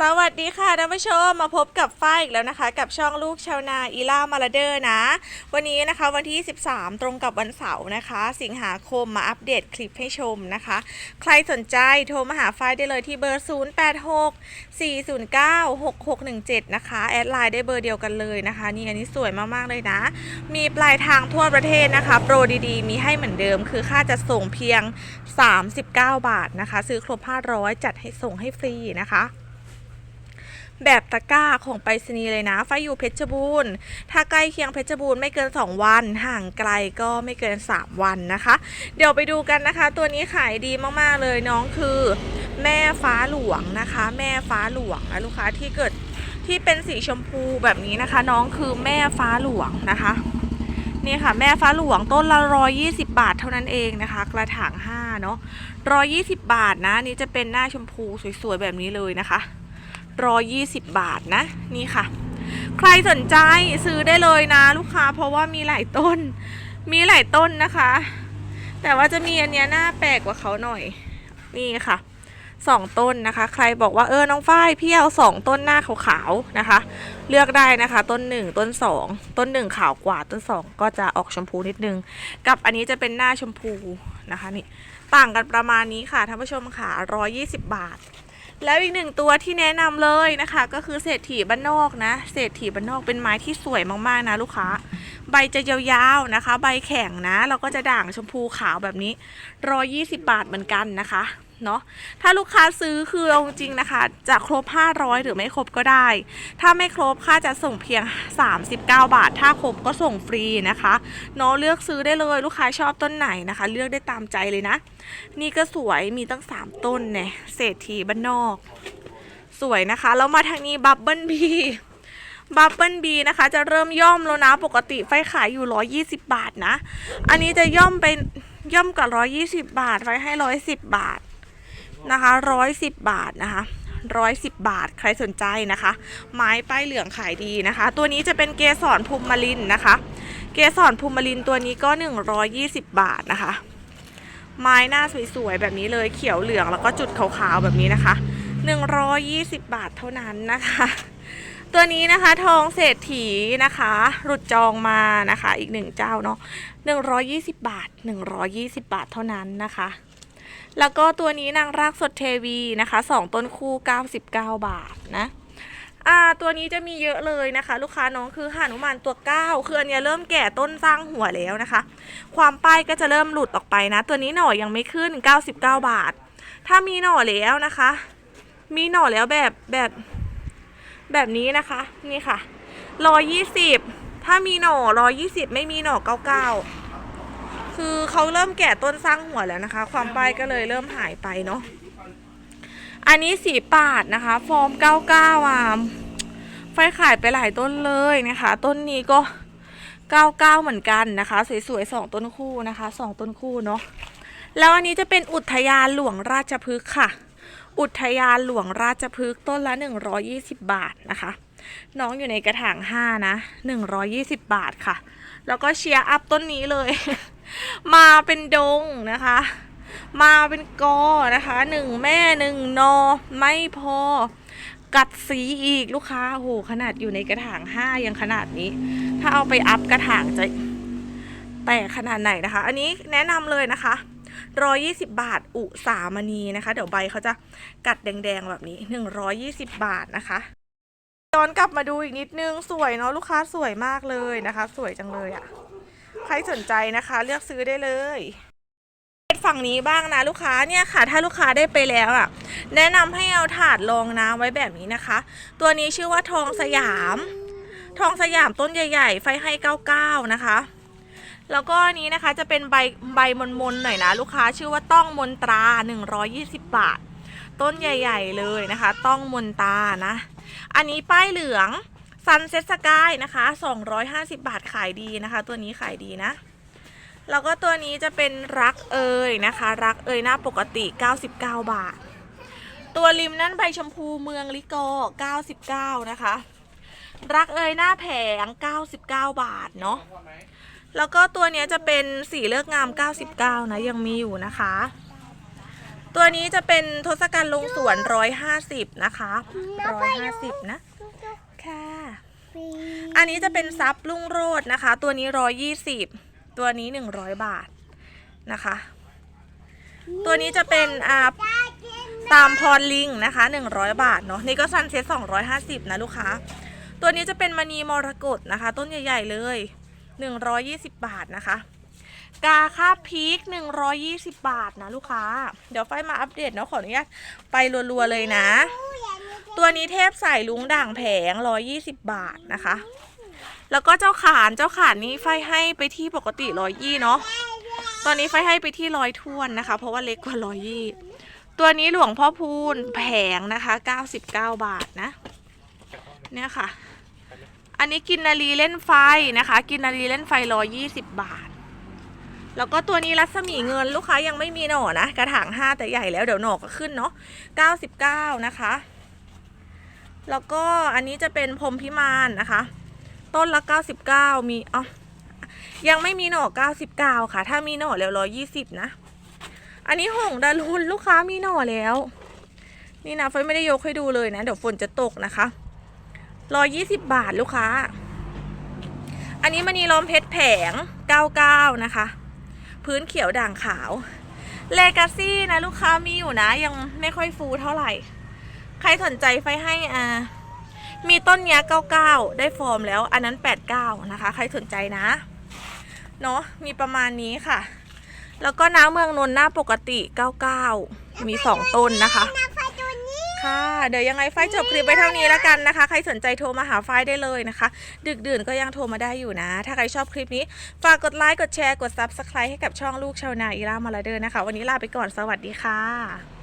สวัสดีค่ะท่านผู้ชมมาพบกับฝ้ายอีกแล้วนะคะ กับช่องลูกชาวนาอีล่ามาลาเดอร์นะ วันนี้นะคะวันที่ 13 ตรงกับวันเสาร์นะคะ สิงหาคมมาอัปเดตคลิปให้ชมนะคะ ใครสนใจโทรมาหาฝ้ายได้เลยที่เบอร์ 086 409 6617 นะคะ แอดไลน์ได้เบอร์เดียวกันเลยนะคะ นี่อันนี้สวยมาก ๆ เลยนะ มีปลายทางทั่วประเทศนะคะ โปรดีๆ มีให้เหมือนเดิม คือค่าจะส่งเพียง 39 บาทนะคะ ซื้อครบ 500 จัดให้ส่งให้ฟรีนะคะ แบบตะกร้าของไปรษณีย์เลยนะ ไฟอยู่เพชรบูรณ์ ถ้าใกล้เคียงเพชรบูรณ์ไม่เกิน 2 วัน ห่างไกลก็ไม่เกิน 3 วันนะคะ เดี๋ยวไปดูกันนะคะ ตัวนี้ขายดีมากๆเลยน้องคือ แม่ฟ้าหลวงนะคะ แม่ฟ้าหลวงนะลูกค้าที่เกิดที่เป็นสีชมพูแบบนี้นะคะ น้องคือแม่ฟ้าหลวงนะคะนี่ค่ะแม่ฟ้าหลวงต้นละ120บาทเท่านั้นเองนะคะ กระถาง5เนาะ120บาทนะนี่จะเป็นหน้าชมพูสวยๆแบบนี้เลยนะคะ 120 บาทนะ นี่ค่ะ ใครสนใจซื้อได้เลยนะ ลูกค้าเพราะว่ามีหลายต้น มีหลายต้นนะคะ แต่ว่าจะมีอันเนี้ยหน้าแปลกกว่าเขาหน่อย นี่ค่ะสองต้นนะคะ ใครบอกว่าเออน้องฝ้ายพี่เอาสองต้นหน้าขาวๆนะคะ เลือกได้นะคะ ต้นหนึ่งต้นสองต้นหนึ่งขาวกว่าต้นสองก็จะออกชมพูนิดนึง กับอันนี้จะเป็นหน้าชมพูนะคะนี่ต่างกันประมาณนี้ค่ะท่านผู้ชมค่ะ120 บาท แล้วอีกหนึ่งตัวที่แนะนำเลยนะคะ ก็คือเศรษฐีบ้านนอกนะ เศรษฐีบ้านนอกเป็นไม้ที่สวยมากๆนะลูกค้า ใบจะยาวๆนะคะ ใบแข็งนะ เราก็จะด่างชมพูขาวแบบนี้120บาทเหมือนกันนะคะ เนาะถ้าลูกค้าซื้อคือเอาจริงนะคะ จะครบ 500 หรือไม่ครบก็ได้ ถ้าไม่ครบค่าจะส่งเพียง 39 บาท ถ้าครบก็ส่งฟรีนะคะเนาะเลือกซื้อได้เลยลูกค้าชอบต้นไหนนะคะ เลือกได้ตามใจเลยนะ นี่ก็สวยมีตั้ง 3 ต้นเนี่ยเศรษฐีบ้านนอก สวยนะคะแล้วมาทางนี้บับเบิลบีบับเบิลบีนะคะ จะเริ่มย่อมแล้วนะ ปกติไฟขายอยู่ 120 บาทนะ อันนี้จะย่อมไปย่อมกับ 120 บาทไว้ให้ 110 บาท นะคะ110บบาทนะคะ110บบาทใครสนใจนะคะ ไม้ป้ายเหลืองขายดีนะคะ ตัวนี้จะเป็นเกสรภูมิมาลินนะคะ เกสรภูมิมาลินตัวนี้ก็ 120 บาทนะคะ ไม้หน้าสวยๆแบบนี้เลยเขียวเหลืองแล้วก็จุดขาวๆแบบนี้นะคะ 120 บาทเท่านั้นนะคะ ตัวนี้นะคะทองเศรษฐีนะคะ หลุดจองมานะคะ อีกหนึ่งเจ้าเนาะ120 บาท 120 บาทเท่านั้นนะคะ แล้วก็ตัวนี้นางรากสดเทวีนะคะสองต้นคู่ 99 บาทนะอ่าตัวนี้จะมีเยอะเลยนะคะ ลูกค้าน้องคือหานุมานตัวเก้าคืออันนี้เริ่มแก่ต้นสร้างหัวแล้วนะคะ ความป้ายก็จะเริ่มหลุดออกไปนะ ตัวนี้หน่อยังไม่ขึ้น 99 บาท ถ้ามีหน่อแล้วนะคะ มีหน่อแล้วแบบแบบแบบนี้นะคะนี่ค่ะ120 ถ้ามีหน่อ120 ไม่มีหน่อ99 คือเขาเริ่มแก่ต้นสร้างหัวแล้วนะคะ ความป้ายก็เลยเริ่มหายไปเนาะอันนี้สีปาดนะคะ ฟอร์ม99อะไฟขายไปหลายต้นเลยนะคะ ต้นนี้ก็99เหมือนกันนะคะ สวยๆสองต้นคู่นะคะสองต้นคู่เนาะแล้วอันนี้จะเป็นอุทยานหลวงราชพฤกษ์ค่ะ อุทยานหลวงราชพฤกษ์ต้นละ 120 บาทนะคะ น้องอยู่ในกระถาง 5 นะ 120 บาทค่ะ แล้วก็เชียร์อัพต้นนี้เลย มาเป็นดงนะคะ มาเป็นกอนะคะหนึ่งแม่หนึ่งนอไม่พอ กัดสีอีกลูกค้าโหขนาดอยู่ในกระถางห้ายังขนาดนี้ ถ้าเอาไปอัพกระถางจะแตกขนาดไหนนะคะ อันนี้แนะนำเลยนะคะร้อยี่สิบาท อุสามณีนะคะ เดี๋ยวใบเขาจะกัดแดงๆแบบนี้หนึ่งร้อยี่สิบาทนะคะย้อนกลับมาดูอีกนิดนึงสวยเนาะลูกค้าสวยมากเลยนะคะ สวยจังเลยอะ่ะ ครสนใจนะคะ เลือกซื้อได้เลยฝั่งนี้บ้างนะลูกค้าเนี่ยค่ะ ถ้าลูกค้าได้ไปแล้วอะ แนะนำให้เอาถาดรองน้ำไว้แบบนี้นะคะ ตัวนี้ชื่อว่าทองสยาม ทองสยามต้นใหญ่ ๆ ไฟให้99นะคะ แล้วก็อันนี้นะคะจะเป็นใบใบมนๆหน่อยนะลูกค้าชื่อว่าต้องมนตรา 120 บาท ต้นใหญ่ ๆ เลยนะคะ ต้องมนตานะ อันนี้ป้ายเหลือง ซันเซ็ตสกายนะคะ 250 บาทขายดีนะคะ ตัวนี้ขายดีนะ แล้วก็ตัวนี้จะเป็นรักเอยนะคะ รักเอยหน้าปกติ 99 บาท ตัวริมนั่นใบชมพูเมืองลิโก 99 นะคะ รักเอยหน้าแผง 99 บาทเนาะ แล้วก็ตัวนี้จะเป็นสีเลือกงาม 99 นะ ยังมีอยู่นะคะ ตัวนี้จะเป็นทศกัณฐ์ลงสวนร้อยห้าสิบนะคะร้อยห้าสิบนะ ค่ะ อันนี้จะเป็นซับลุงโรดนะคะ ตัวนี้ร้อยยี่สิบตัวนี้หนึ่งร้อยบาทนะคะ ตัวนี้จะเป็นอ่าตามพรลิงนะคะหนึ่งร้อยบาทเนาะนี่ก็ซันเซ็ตสองร้อยห้าสิบนะลูกค้า ตัวนี้จะเป็นมณีมรกตนะคะ ต้นใหญ่ ๆ เลยหนึ่งร้อยยี่สิบบาทนะคะกาค่าพีคหนึ่งร้อยยี่สิบบาทนะลูกค้า เดี๋ยวไฟมาอัปเดตเนาะขออนุญาตไปรัวๆเลยนะ ตัวนี้เทพใส่ลุงด่างแผงร้อยยี่สิบบาทนะคะ แล้วก็เจ้าขานเจ้าขานนี้ไฟให้ไปที่ปกติร้อยยี่เนาะตอนนี้ไฟให้ไปที่ร้อยทวนนะคะ เพราะว่าเล็กกว่าร้อยยี่ตัวนี้หลวงพ่อพูนแผงนะคะเก้าสิบเก้าบาทนะ เนี่ยค่ะ อันนี้กินนารีเล่นไฟนะคะ กินนารีเล่นไฟร้อยยี่สิบบาทแล้วก็ตัวนี้รัศมีเงินลูกค้ายังไม่มีหน่อนะ กระถางห้าแต่ใหญ่แล้วเดี๋ยวหน่อก็ขึ้นเนาะเก้าสิบเก้านะคะ แล้วก็อันนี้จะเป็นพรมพิมานนะคะ ต้นละเก้าสิบเก้ามีอ๋อยังไม่มีหน่อเก้าสิบเก้าค่ะ ถ้ามีหน่อแล้วร้อยยี่สิบนะ อันนี้หงดารุนลูกค้ามีหน่อแล้ว นี่นะเฟยไม่ได้ยกให้ดูเลยนะ เดี๋ยวฝนจะตกนะคะร้อยยี่สิบบาทลูกค้า อันนี้มณีล้อมเพชรแผงเก้าเก้านะคะ พื้นเขียวด่างขาวเลกาซี่นะลูกค้ามีอยู่นะ ยังไม่ค่อยฟูเท่าไหร่ ใครสนใจไฟให้อ่ามีต้นเนี้ย99 ได้ฟอร์มแล้ว อันนั้น 89 นะคะ ใครสนใจนะ เนาะมีประมาณนี้ค่ะ แล้วก็น้ำเมืองนนท์หน้าปกติ 99 มี 2 ต้นนะคะ ค่ะ เดี๋ยวยังไงไฟจบคลิปไว้เท่านี้แล้วกันนะคะ ใครสนใจโทรมาหาไฟได้เลยนะคะ ดึกดื่นก็ยังโทรมาได้อยู่นะ ถ้าใครชอบคลิปนี้ ฝากกดไลค์ กดแชร์ กด Subscribe ให้กับช่องลูกชาวนาอีรามาลาเดอร์นะคะ วันนี้ลาไปก่อน สวัสดีค่ะ